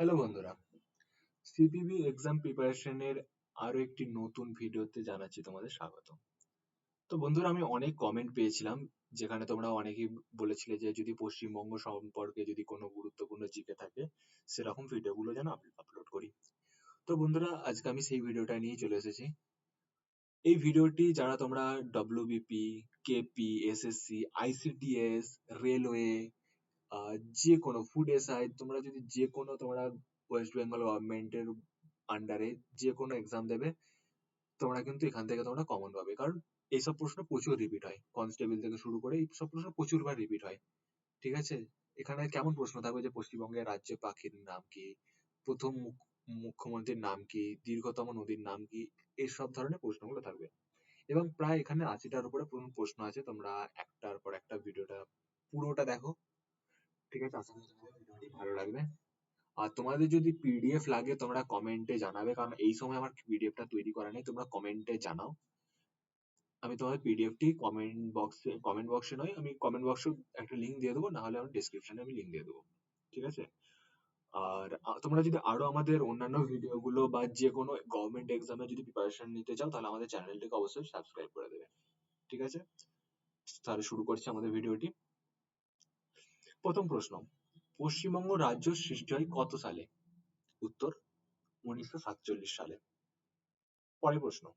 Hello বন্ধুরা CPB exam প্রিপারেশনের আরও একটি নতুন ভিডিওতে জানাচ্ছি তোমাদের স্বাগত তো বন্ধুরা, আমি অনেক কমেন্ট পেয়েছিলাম, যেখানে তোমরা অনেকেই বলেছিলে যে যদি পশ্চিমবঙ্গ সম্পর্কে যদি কোনো গুরুত্বপূর্ণ জিকে থাকে, সেরকম ভিডিওগুলো যেন আপলোড করি। তো বন্ধুরা, আজকে আমি সেই ভিডিওটা নিয়ে চলে এসেছি। এই ভিডিওটি যারা তোমরা WBP KP SSC ICDS railway যে কোনো ফুড এসআই তোমরা যদি যে কোনো তোমরা ওয়েস্ট বেঙ্গল গভর্নমেন্টের আন্ডারে যে কোনো এক্সাম দেবে, তোমরা কিন্তু এখান থেকে তোমরা কমন পাবে। কারণ এইসব প্রশ্ন প্রচুর রিপিট হয়। কনস্টেবল থেকে শুরু করে এইসব প্রশ্ন প্রচুর বার রিপিট হয়। ঠিক আছে? এখানে কেমন প্রশ্ন থাকবে যে পশ্চিমবঙ্গের রাজ্য পাখির নাম কি? প্রথম মুখ্যমন্ত্রীর নাম কি? দীর্ঘতম নদীর নাম কি? এইসব ধরনের প্রশ্নগুলো থাকবে। এবং প্রায় এখানে আশিটার উপরে প্রশ্ন আছে। তোমরা একটার পর একটা ভিডিওটা পুরোটা দেখো। ঠিক আছে? আশা করি তোমাদের ভিডিওটি ভালো লাগবে। আর তোমাদের যদি পিডিএফ লাগে, তোমরা কমেন্টে জানাবে। কারণ এই সময় আমার পিডিএফটা তৈরি করা নেই, তোমরা কমেন্টে জানাও। আমি তোমাদের পিডিএফটি কমেন্ট বক্সে কমেন্ট বক্সে নয়, আমি কমেন্ট বক্সে একটা লিঙ্ক দিয়ে দেবো না হলে আমি ডেসক্রিপশনে আমি লিঙ্ক দিয়ে দেবো। ঠিক আছে? আর তোমরা যদি আরও আমাদের অন্যান্য ভিডিও গুলো বা যে কোনো গভর্নমেন্ট এক্সামে যদি প্রিপারেশন নিতে চাও, তাহলে আমাদের চ্যানেলটিকে অবশ্যই সাবস্ক্রাইব করে দেবে। ঠিক আছে? তাহলে শুরু করছি আমাদের ভিডিওটি প্রথম প্রশ্ন, পশ্চিমবঙ্গ রাজ্য সৃষ্টি হয় কত সালে? উত্তর, উনিশশো সাতচল্লিশ সালে। পরের প্রশ্ন,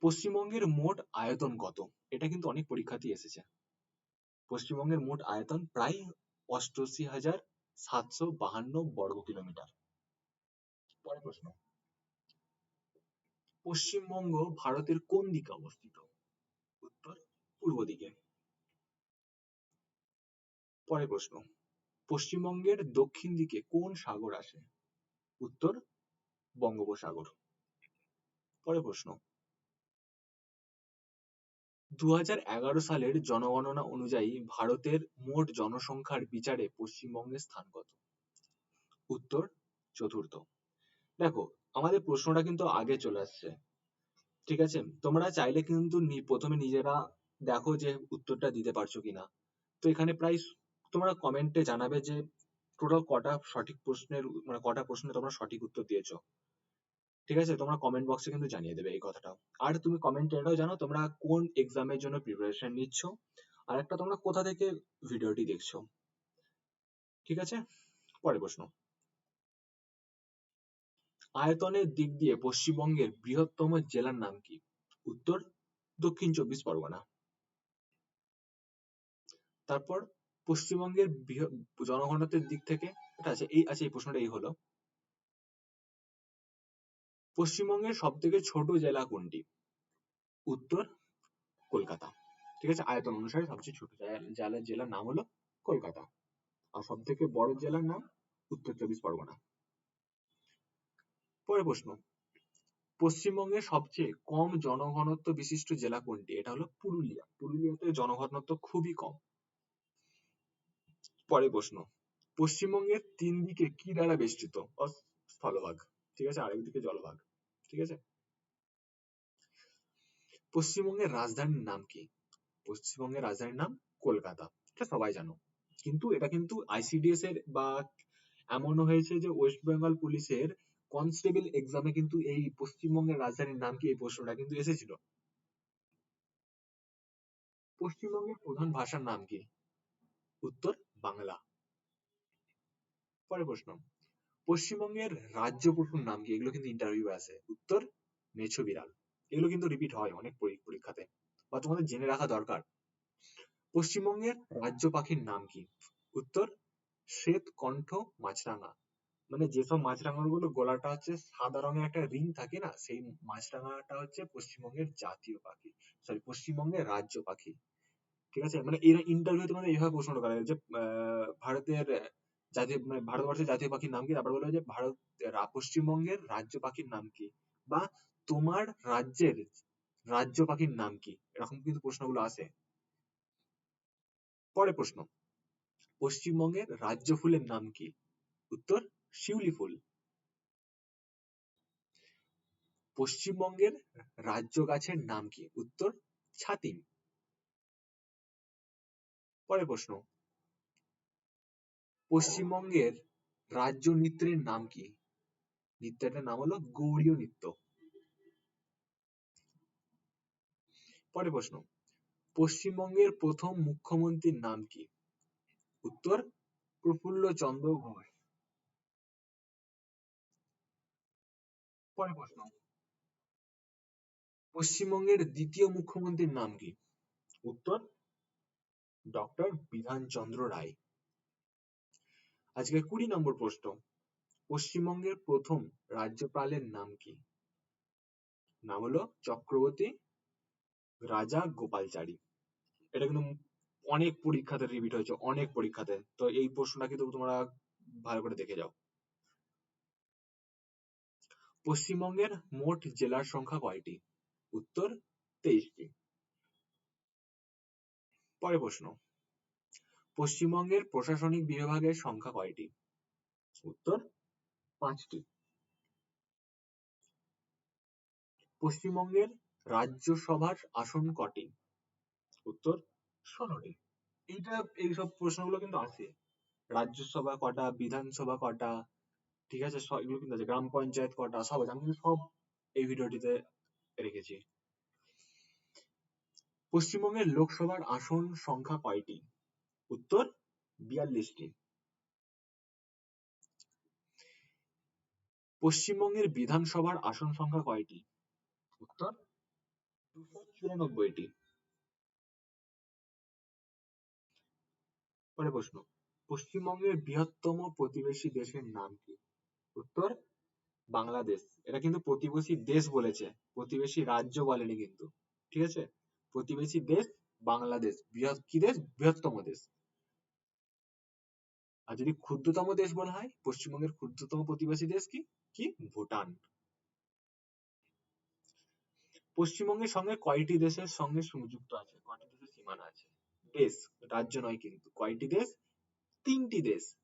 পশ্চিমবঙ্গের মোট আয়তন কত? এটা কিন্তু অনেক পরীক্ষাতেই এসেছে। পশ্চিমবঙ্গের মোট আয়তন প্রায় অষ্টআশি হাজার সাতশো বাহান্ন বর্গ কিলোমিটার। পরের প্রশ্ন, পশ্চিমবঙ্গ ভারতের কোন দিকে অবস্থিত? উত্তর, পূর্ব দিকে। পরের প্রশ্ন। পশ্চিমবঙ্গের দক্ষিণ দিকে কোন সাগর আসে? উত্তর, বঙ্গোপসাগর। পরের প্রশ্ন। দু সালের জনগণনা অনুযায়ী ভারতের মোট জনসংখ্যার বিচারে পশ্চিমবঙ্গের স্থান কত? উত্তর, চতুর্থ। দেখো, আমাদের প্রশ্নটা কিন্তু আগে চলে আসছে। ঠিক আছে? তোমরা চাইলে কিন্তু প্রথমে নিজেরা দেখো যে উত্তরটা দিতে পারছ কিনা। তো এখানে প্রায় তোমরা কমেন্টে জানাবে যে টোটাল কটা সঠিক প্রশ্নের মানে কটা প্রশ্নে তোমরা সঠিক উত্তর দিয়েছ। ঠিক আছে? তোমরা কমেন্ট বক্সে কিন্তু জানিয়ে দেবে এই কথাটা। আর তুমি কমেন্টে এটাও জানো, তোমরা কোন এক্সামের জন্য প্রিপারেশন নিচ্ছ? আর একটা তোমরা কোথা থেকে ভিডিওটি দেখছ? ঠিক আছে? পরের প্রশ্ন। আয়তনের দিক দিয়ে পশ্চিমবঙ্গের বৃহত্তম জেলার নাম কি? উত্তর দক্ষিণ চব্বিশ পরগনা। তারপর পশ্চিমবঙ্গের জনঘনত্বের দিক থেকে আছে, এই আছে, এই প্রশ্নটা এই হলো। পশ্চিমবঙ্গের সব থেকে ছোট জেলা কোনটি? উত্তর, কলকাতা। ঠিক আছে? আয়তন অনুসারে সবচেয়ে ছোট জেলার জেলার নাম হলো কলকাতা। আর সব থেকে বড় জেলার নাম উত্তর চব্বিশ পরগনা। পরের প্রশ্ন। পশ্চিমবঙ্গের সবচেয়ে কম জনঘনত্ব বিশিষ্ট জেলা কোনটি? এটা হলো পুরুলিয়া। পুরুলিয়াতে জনঘনত্ব খুবই কম। পরের প্রশ্ন। পশ্চিমবঙ্গের তিন দিকে কি দ্বারা বেষ্টিত? স্থলভাগ। ঠিক আছে? আরেক দিকে জলভাগ। ঠিক আছে? পশ্চিমবঙ্গের রাজধানীর নাম কি? পশ্চিমবঙ্গের রাজধানীর নাম কলকাতা। এটা সবাই জানো। কিন্তু এটা কিন্তু আইসিডিএস এর বা এমনও হয়েছে যে ওয়েস্ট বেঙ্গল পুলিশের কনস্টেবল এক্সামে কিন্তু এই পশ্চিমবঙ্গের রাজধানীর নাম কি এই প্রশ্নটা কিন্তু এসেছিল। পশ্চিমবঙ্গের প্রধান ভাষার নাম কি? উত্তর বাংলা। পরের প্রশ্ন, পশ্চিমবঙ্গের রাজ্য পশুর নাম কি? এগুলো কিন্তু ইন্টারভিউ আছে। উত্তর, মেছো বিড়াল। এগুলো কিন্তু রিপিট হয় অনেক পরীক্ষাতে বা তোমাদের জেনে রাখা দরকার। পশ্চিমবঙ্গের রাজ্য পাখির নাম কি? উত্তর, শ্বেত কণ্ঠ মাছরাঙা। মানে যেসব মাছরাঙা গুলো গলাটা হচ্ছে সাদা রঙের একটা রিং থাকে না, সেই মাছরাঙাটা হচ্ছে পশ্চিমবঙ্গের জাতীয় পাখি। সরি পশ্চিমবঙ্গের রাজ্য পাখি। ঠিক আছে? মানে এরা ইন্টারভিউ তোমাদের এইভাবে প্রশ্ন করা? যে ভারতের, জাতীয় মানে ভারতবর্ষের জাতীয় পাখির নাম কি? তারপর বলবে যে, ভারত পশ্চিমবঙ্গের রাজ্য পাখির নাম কি? বা তোমার রাজ্যের রাজ্য পাখির নাম কি? এরকম কিন্তু প্রশ্নগুলো আসে। পরের প্রশ্ন। পশ্চিমবঙ্গের রাজ্য ফুলের নাম কি? উত্তর, শিউলি ফুল। পশ্চিমবঙ্গের রাজ্য গাছের নাম কি? উত্তর, ছাতিম। পরের প্রশ্ন। পশ্চিমবঙ্গের রাজ্য নৃত্যের নাম কি? নৃত্যটার নাম হলো গৌড়ীয় নৃত্য। পরের প্রশ্ন। পশ্চিমবঙ্গের প্রথম মুখ্যমন্ত্রীর নাম কি? উত্তর, প্রফুল্ল চন্দ্র ঘোষ। পরের প্রশ্ন। পশ্চিমবঙ্গের দ্বিতীয় মুখ্যমন্ত্রীর নাম কি? উত্তর ডক্টর বিধানচন্দ্র রায়। আজকে কুড়ি নম্বর প্রশ্ন, পশ্চিমবঙ্গের প্রথম রাজ্যপালের নাম কি? নাম হলো চক্রবর্তী রাজা গোপালচারী। এটা কিন্তু অনেক পরীক্ষাতে রিপিট হয়েছে, অনেক পরীক্ষাতে। তো এই প্রশ্নটা কিন্তু তোমরা ভালো করে দেখে যাও। পশ্চিমবঙ্গের মোট জেলার সংখ্যা কয়টি? উত্তর তেইশটি। পরের প্রশ্ন। পশ্চিমবঙ্গের প্রশাসনিক বিভাগের সংখ্যা কয়টি? উত্তর, পাঁচটি। পশ্চিমবঙ্গের রাজ্যসভার আসন কটি? উত্তর, ষোলোটি। এইটা, এইসব প্রশ্নগুলো কিন্তু আসে রাজ্যসভা কটা, বিধানসভা কটা, ঠিক আছে? এগুলো কিন্তু আছে। গ্রাম পঞ্চায়েত কটা, সব আছে। আমি কিন্তু সব এই ভিডিওটিতে রেখেছি। পশ্চিমবঙ্গের লোকসভার আসন সংখ্যা কয়টি? উত্তর, বিয়াল্লিশটি। পশ্চিমবঙ্গের বিধানসভার আসন সংখ্যা কয়টি? উত্তর, দুশো চুরানব্বইটি। পরের প্রশ্ন, পশ্চিমবঙ্গের বৃহত্তম প্রতিবেশী দেশের নাম কি? উত্তর, বাংলাদেশ। এটা কিন্তু প্রতিবেশী দেশ বলেছে, প্রতিবেশী রাজ্য বলেনি কিন্তু। ঠিক আছে? প্রতিবেশী দেশ বাংলাদেশ, বৃহৎ কি দেশ? বৃহত্তম দেশ। আর যদি ক্ষুদ্রতম দেশ বলা হয়, পশ্চিমবঙ্গের ক্ষুদ্রতম প্রতিবেশী দেশ কি? কি? ভুটান। পশ্চিমবঙ্গের সঙ্গে কয়টি দেশের সঙ্গে সংযুক্ত আছে? কয়টি দেশের সীমানা আছে? দেশ, রাজ্য নয় কিন্তু। কয়টি দেশ? তিনটি দেশ।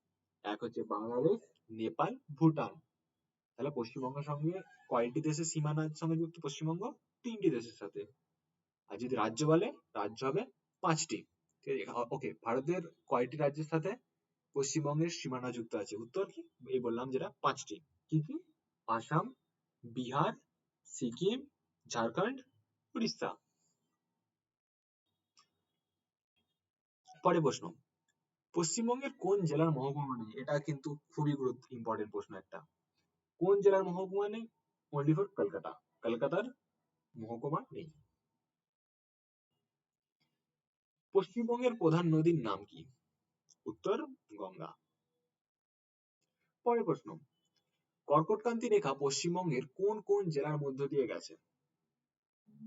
এক হচ্ছে বাংলাদেশ, নেপাল, ভুটান। তাহলে পশ্চিমবঙ্গের সঙ্গে কয়টি দেশের সীমানার সঙ্গে যুক্ত পশ্চিমবঙ্গ তিনটি দেশের সাথে। আর যদি রাজ্য বলে, রাজ্য হবে পাঁচটি। ওকে ভারতের কয়টি রাজ্যের সাথে পশ্চিমবঙ্গের সীমানা যুক্ত আছে? উত্তর কি? এই বললাম যেটা পাঁচটি। কি কি? আসাম, বিহার, সিকিম, ঝাড়খণ্ড, উড়িষ্যা। পরে প্রশ্ন। পশ্চিমবঙ্গের কোন জেলার মহকুমা নেই? এটা কিন্তু খুবই গুরুত্ব ইম্পর্টেন্ট প্রশ্ন একটা। কোন জেলার মহকুমা নেই? Only for Kolkata. কলকাতার মহকুমা নেই। পশ্চিমবঙ্গের প্রধান নদীর নাম কি? উত্তর, গঙ্গা। পরের প্রশ্ন, কর্কটক্রান্তি রেখা পশ্চিমবঙ্গের কোন কোন জেলার মধ্য দিয়ে গেছে?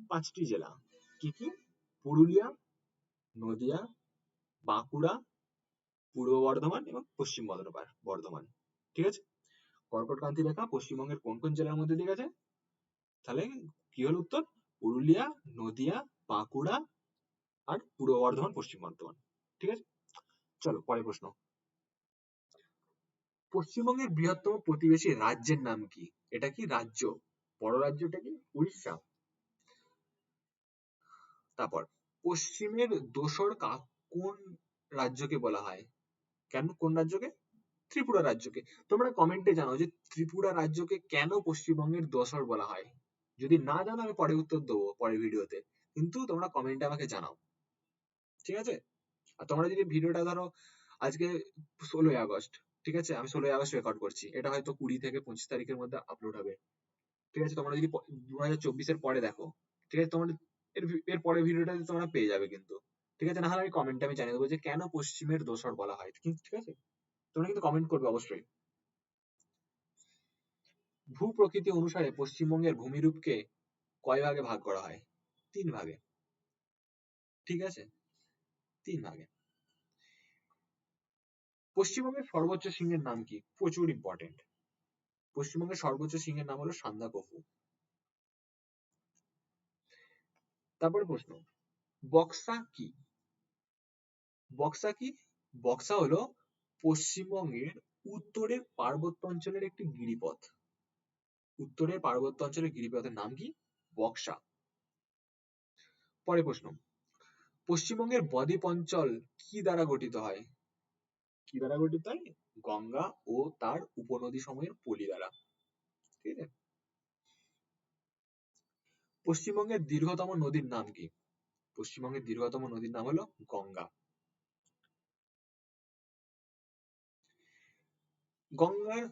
পাঁচটি জেলা, কি কি? পুরুলিয়া, নদিয়া, বাঁকুড়া, পূর্ব বর্ধমান এবং পশ্চিম বর্ধমান ঠিক আছে? কর্কটক্রান্তি রেখা পশ্চিমবঙ্গের কোন কোন জেলার মধ্যে দিয়ে গেছে? তাহলে কি হলো উত্তর? পুরুলিয়া, নদিয়া, বাঁকুড়া আর পূর্ব বর্ধমান, পশ্চিম বর্ধমান। ঠিক আছে? চলো, পরের প্রশ্ন। পশ্চিমবঙ্গের বৃহত্তম প্রতিবেশী রাজ্যের নাম কি? এটা কি রাজ্য? বড় রাজ্যটা কি? উড়িষ্যা। তারপর, পশ্চিমের দোসর কোন রাজ্যকে বলা হয়? কেন? কোন রাজ্যকে? ত্রিপুরা রাজ্যকে। তোমরা কমেন্টে জানাও যে ত্রিপুরা রাজ্যকে কেন পশ্চিমবঙ্গের দোসর বলা হয়। যদি না জানো, আমি পরে উত্তর দেবো পরের ভিডিওতে। কিন্তু তোমরা কমেন্টে আমাকে জানাও। ঠিক আছে? আর তোমরা যদি ভিডিওটা ধরো আজকে ষোলোই আগস্ট, ঠিক আছে? আমি ষোলোই আগস্ট রেকর্ড করছি। এটা হয়তো কুড়ি থেকে পঁচিশ তারিখের মধ্যে আপলোড হবে। ঠিক আছে? তোমরা যদি দু হাজার চব্বিশের পরে দেখো, ঠিক আছে? তোমাদের এর পরের ভিডিওটা তোমরা পেয়ে যাবে কিন্তু। ঠিক আছে? নাহলে আমি কমেন্টে আমি জানিয়ে দেবো যে কেন পশ্চিমের দোসর বলা হয়। ঠিক আছে? তোমরা কিন্তু কমেন্ট করবে অবশ্যই। ভূ প্রকৃতি অনুসারে পশ্চিমবঙ্গের ভূমিরূপকে কয় ভাগে ভাগ করা হয়? তিন ভাগে। ঠিক আছে? তিন ভাগে পশ্চিমবঙ্গের সর্বোচ্চ সিংহের নাম কি? প্রচুর ইম্পর্টেন্ট পশ্চিমবঙ্গের সর্বোচ্চ সিংহের নাম হলো সান্দাকফু তারপরে প্রশ্ন, বক্সা কি? বক্সা কি? বক্সা হলো পশ্চিমবঙ্গের উত্তরের পার্বত্য অঞ্চলের একটি গিরিপথ। উত্তরের পার্বত্য অঞ্চলের গিরিপথের নাম কি? বক্সা। পরের প্রশ্ন পশ্চিমবঙ্গের বদ্বীপ অঞ্চল কি দ্বারা গঠিত হয়? কি দ্বারা গঠিত হয়? গঙ্গা ও তার উপনদী সমূহের পলি দ্বারা। ঠিক আছে? পশ্চিমবঙ্গের দীর্ঘতম নদীর নাম কি? পশ্চিমবঙ্গের দীর্ঘতম নদীর নাম হলো গঙ্গা। গঙ্গার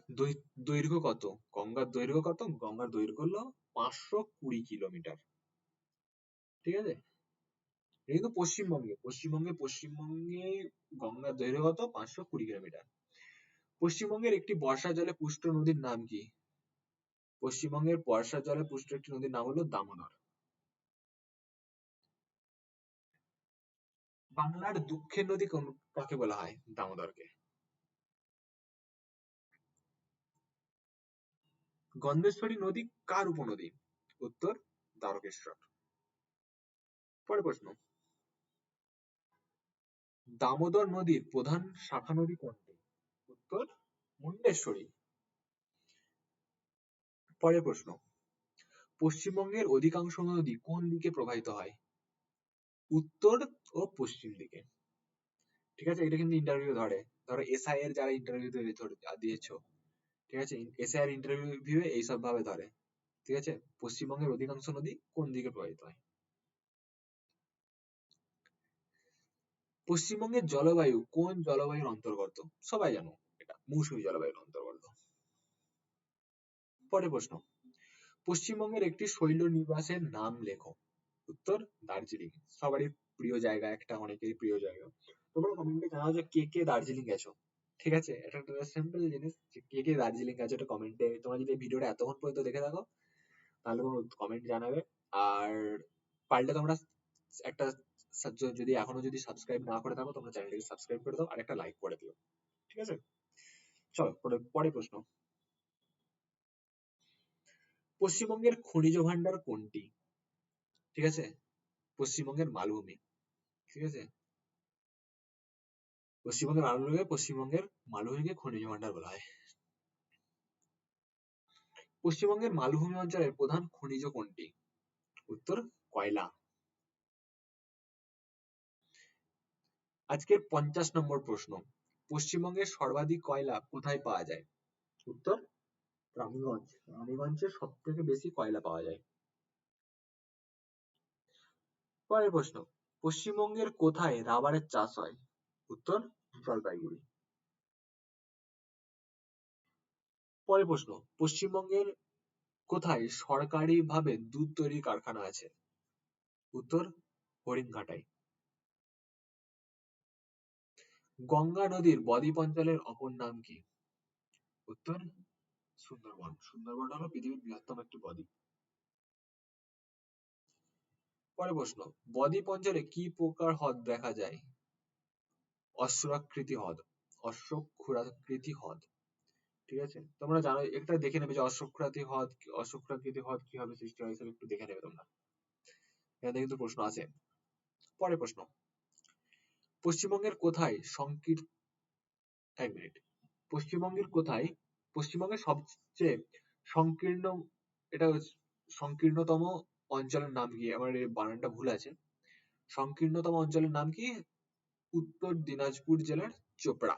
দৈর্ঘ্য কত? গঙ্গার দৈর্ঘ্য কত? গঙ্গার দৈর্ঘ্য হলো পাঁচশো কুড়ি কিলোমিটার। ঠিক আছে? এটা কিন্তু পশ্চিমবঙ্গে পশ্চিমবঙ্গে পশ্চিমবঙ্গে গঙ্গার দৈর্ঘ্য কত পাঁচশো কুড়ি কিলোমিটার। পশ্চিমবঙ্গের একটি বর্ষা জলে পুষ্ট নদীর নাম কি? পশ্চিমবঙ্গের বর্ষা জলে পুষ্ট একটি নদীর নাম হলো দামোদর। বাংলার দুঃখের নদী কোন, কাকে বলা হয়? দামোদরকে। গন্ধেশ্বরী নদী কার উপনদী? উত্তর দ্বারকেশ্বর। পরের প্রশ্ন। দামোদর নদীর প্রধান শাখা নদী কোনটি? উত্তর মুন্ডেশ্বরী। পরের প্রশ্ন, পশ্চিমবঙ্গের অধিকাংশ নদী কোন দিকে প্রবাহিত হয়? উত্তর ও পশ্চিম দিকে। ঠিক আছে, এটা কিন্তু ইন্টারভিউ ধরে। ধরো এসআই এর যারা ইন্টারভিউ দিয়েছ, ঠিক আছে? এসআই এর ইন্টারভিউ এইসব ভাবে ধরে। ঠিক আছে? পশ্চিমবঙ্গের অধিকাংশ নদী কোন দিকে প্রবাহিত হয়? পশ্চিমবঙ্গের জলবায়ু কোন জলবায়ুর অন্তর্গত? সবাই জানো এটা, মৌসুমী জলবায়ুর অন্তর্গত। পরের প্রশ্ন, পশ্চিমবঙ্গের একটি শৈল নিবাসের নাম লেখো। উত্তর, দার্জিলিং। সবারই প্রিয় জায়গা, একটা অনেকেরই প্রিয় জায়গা। তোমরা কমেন্টে জানাও যে কে কে দার্জিলিং গেছো। ঠিক আছে? এটা একটা সিম্পল জিনিস কে কে দার্জিলিং গেছো এটা কমেন্টে তোমরা যদি ভিডিওটা এতক্ষণ পর্যন্ত দেখে থাকো, তাহলে তোমরা কমেন্ট জানাবে। আর পারলে তোমরা একটা যদি এখনও যদি সাবস্ক্রাইব না করে থাকো, তোমরা চ্যানেলটিকে সাবস্ক্রাইব করে দাও আর একটা লাইক করে দিও। ঠিক আছে? চলো পরের প্রশ্ন। পশ্চিমবঙ্গের খনিজ ভান্ডার কোনটি? ঠিক আছে? পশ্চিমবঙ্গের মালভূমি। ঠিক আছে? পশ্চিমবঙ্গের মালভূমি, পশ্চিমবঙ্গের মালভূমিকে খনিজ ভান্ডার বলা হয়। পশ্চিমবঙ্গের মালভূমি অঞ্চলের প্রধান খনিজ কোনটি? উত্তর, কয়লা। আজকের পঞ্চাশ নম্বর প্রশ্ন, পশ্চিমবঙ্গের সর্বাধিক কয়লা কোথায় পাওয়া যায়? উত্তর, রানীগঞ্জ। রানীগঞ্জে সব থেকে বেশি কয়লা পাওয়া যায়। পরের প্রশ্ন, পশ্চিমবঙ্গের কোথায় রাবারের চাষ হয়? উত্তর, জলপাইগুড়ি। পরের প্রশ্ন, পশ্চিমবঙ্গের কোথায় সরকারিভাবে দুধ তৈরির কারখানা আছে? উত্তর হরিণঘাটায় গঙ্গা নদীর বদ্বীপ অঞ্চলের অপর নাম কি? উত্তর, সুন্দরবন। সুন্দরবন হলো পৃথিবীর বৃহত্তম একটি বদ্বীপ। পরের প্রশ্ন বদ্বীপ অঞ্চলে কি প্রকার হ্রদ দেখা যায়? অশ্বরাকৃতি হ্রদ, অশ্বক্ষুরাকৃতি হ্রদ। ঠিক আছে? তোমরা জানো একটা দেখে নেবে যে অশ্বক্ষুরাতি হ্রদ অশ্বক্ষুরাকৃতি হ্রদ কীভাবে সৃষ্টি হয় একটু দেখে নেবে তোমরা। এখানে কিন্তু প্রশ্ন আছে। পরের প্রশ্ন পশ্চিমবঙ্গের কোথায় সংকীর্ণ, এক মিনিট পশ্চিমবঙ্গের কোথায়, পশ্চিমবঙ্গের সবচেয়ে সংকীর্ণ, এটা সংকীর্ণতম অঞ্চলের নাম কি? আমার এই বানানটা ভুল আছে। সংকীর্ণতম অঞ্চলের নাম কি? উত্তর দিনাজপুর জেলার চোপড়া।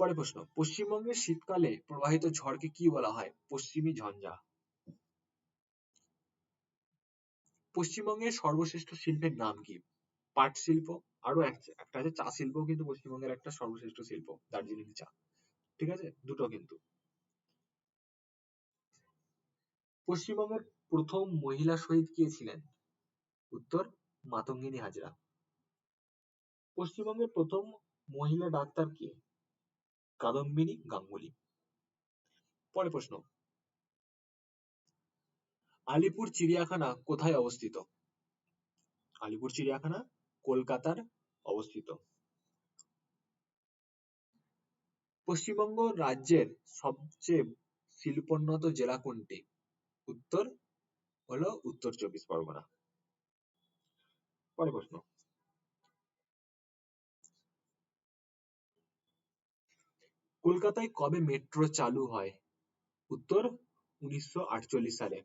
পরের প্রশ্ন, পশ্চিমবঙ্গের শীতকালে প্রবাহিত ঝড়কে কি বলা হয়? পশ্চিমী ঝঞ্ঝা। পশ্চিমবঙ্গের সর্বশ্রেষ্ঠ শিল্পের নাম কি? পাট শিল্প, আরও একটা আছে চা শিল্প কিন্তু পশ্চিমবঙ্গের একটা সর্বশ্রেষ্ঠ শিল্প, দার্জিলিং চা। ঠিক আছে? দুটো কিন্তু। পশ্চিমবঙ্গের প্রথম মহিলা শহীদ কে ছিলেন? উত্তর, মাতঙ্গিনী হাজরা। পশ্চিমবঙ্গের প্রথম মহিলা ডাক্তার কে? কাদম্বিনী গাঙ্গুলি। পরের প্রশ্ন আলিপুর চিড়িয়াখানা কোথায় অবস্থিত? আলিপুর চিড়িয়াখানা, কলকাতার অবস্থিত। পশ্চিমবঙ্গ রাজ্যের সবচেয়ে শিল্পোন্নত জেলা কোনটি? উত্তর হলো উত্তর চব্বিশ পরগনা। পরের প্রশ্ন। কলকাতায় কবে মেট্রো চালু হয়? উত্তর উনিশশো আটচল্লিশ সালে।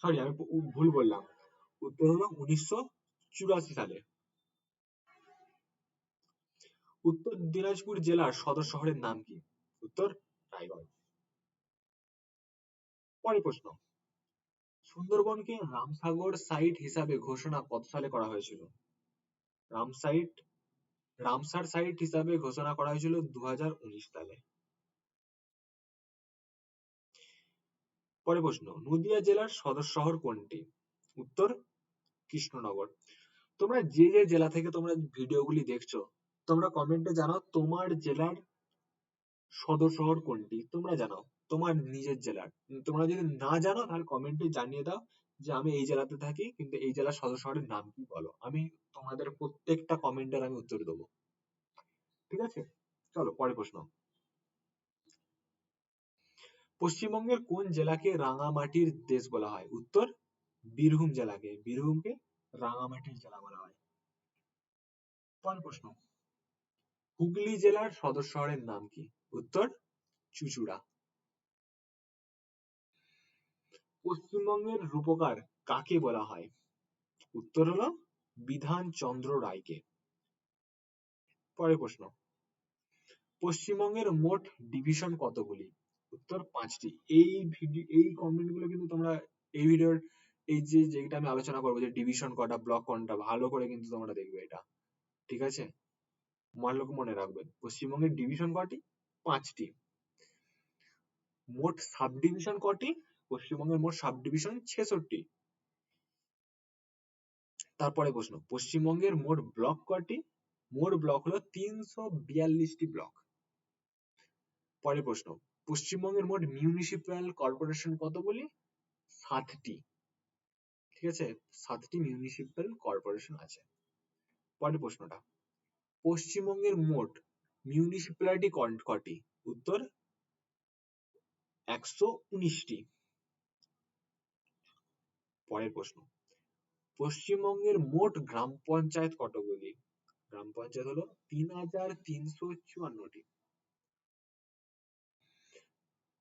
সরি আমি ভুল বললাম। উত্তর হলো উনিশশো চুরাশি সালে। উত্তর দিনাজপুর জেলার সদর শহরের নাম কি? উত্তর রায়গঞ্জ। পরের প্রশ্ন। সুন্দরবনকে রামসাগর সাইট হিসাবে ঘোষণা কত সালে করা হয়েছিল? রাম সাইট, রামসার সাইট হিসাবে ঘোষণা করা হয়েছিল দু হাজার উনিশ সালে। পরের প্রশ্ন, নদিয়া জেলার সদর শহর কোনটি? উত্তর, কৃষ্ণনগর। তোমরা যে যে জেলা থেকে তোমরা ভিডিও গুলি দেখছ, তোমরা কমেন্টে জানাও তোমার জেলার সদর শহর কোনটি। তোমরা জানাও তোমার নিজের জেলার। তোমরা যদি না জানো, তাহলে কমেন্টে জানিয়ে দাও যে আমি এই জেলাতে থাকি, কিন্তু এই জেলার সদর শহরের নাম কি বলো। আমি তোমাদের প্রত্যেকটা কমেন্টের আমি উত্তর দেবো। ঠিক আছে? চলো পরের প্রশ্ন। পশ্চিমবঙ্গের কোন জেলাকে রাঙামাটির দেশ বলা হয়? উত্তর, বীরভূম জেলাকে। বীরভূমকে রাঙামাটির জেলা বলা হয়। পরের প্রশ্ন, হুগলি জেলার সদর শহরের নাম কি? উত্তর, চুঁচুড়া। পশ্চিমবঙ্গের রূপকার কাকে বলা হয়? উত্তর হলো বিধান চন্দ্র রায়কে। পরের প্রশ্ন, পশ্চিমবঙ্গের মোট ডিভিশন কতগুলি? উত্তর পাঁচটি। এই ভিডিও, এই কমেন্টগুলো কিন্তু তোমরা এই ভিডিওর, এই যে, যেটা আমি আলোচনা করব, যে ডিভিশন কটা ব্লক কোনটা, ভালো করে কিন্তু তোমরা দেখবে এটা। ঠিক আছে? ভালো মনে রাখবে পশ্চিমবঙ্গের ডিভিশন কটি? পাঁচটি। মোট সাব ডিভিশন কটি? পশ্চিমবঙ্গের মোট সাব ডিভিশন ছেষট্টি। তারপরে প্রশ্ন, পশ্চিমবঙ্গের মোট ব্লক কটি? মোট ব্লক হলো তিনশো বিয়াল্লিশটি ব্লক পরের প্রশ্ন পশ্চিমবঙ্গের মোট মিউনিসিপ্যাল কর্পোরেশন কতগুলি সাতটি। ঠিক আছে? সাতটি মিউনিসিপ্যাল কর্পোরেশন আছে। পরের প্রশ্নটা। পশ্চিমবঙ্গের মোট মিউনিসিপ্যালিটি কটি? উত্তর, একশো উনিশটি। পরের প্রশ্ন। পশ্চিমবঙ্গের মোট গ্রাম পঞ্চায়েত কতগুলি গ্রাম পঞ্চায়েত হলো তিন হাজার তিনশো চুয়ান্নটি।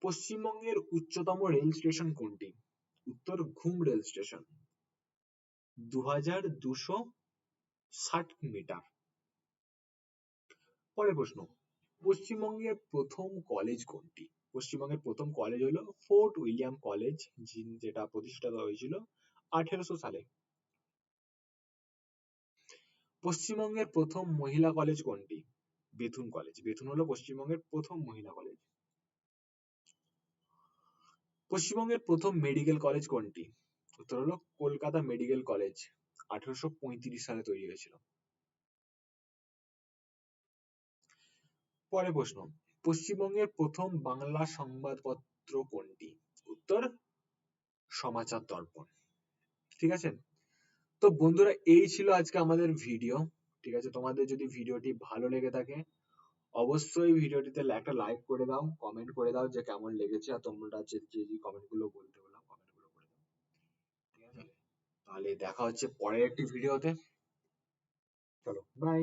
পশ্চিমবঙ্গের উচ্চতম রেল স্টেশন কোনটি? উত্তর ঘুম রেল স্টেশন। দু হাজার দুশো ষাট মিটার। পরের প্রশ্ন, পশ্চিমবঙ্গের প্রথম কলেজ কোনটি? পশ্চিমবঙ্গের প্রথম কলেজ হলো ফোর্ট উইলিয়াম কলেজ যেটা প্রতিষ্ঠিত হয়েছিল আঠেরোশো সালে। পশ্চিমবঙ্গের প্রথম মহিলা কলেজ কোনটি? বেথুন কলেজ বেথুন হলো পশ্চিমবঙ্গের প্রথম মহিলা কলেজ পশ্চিমবঙ্গের প্রথম মেডিকেল কলেজ কোনটি? উত্তর হলো কলকাতা মেডিকেল কলেজ আঠেরোশো সালে তৈরি হয়েছিল। পরের প্রশ্ন, পশ্চিমবঙ্গের প্রথম বাংলা সংবাদপত্র কোনটি? উত্তর, সমাচার দর্পণ। ঠিক আছে? তো বন্ধুরা, এই ছিল আজকে আমাদের ভিডিও ঠিক আছে? তোমাদের যদি ভিডিওটি ভালো লেগে থাকে অবশ্যই ভিডিওটিতে একটা লাইক করে দাও কমেন্ট করে দাও যে কেমন লেগেছে আর তোমরা যে যে কমেন্টগুলো বলতে বললাম কমেন্টগুলো করে দাও। ঠিক আছে? তাহলে দেখা হচ্ছে পরের একটি ভিডিওতে চলো বাই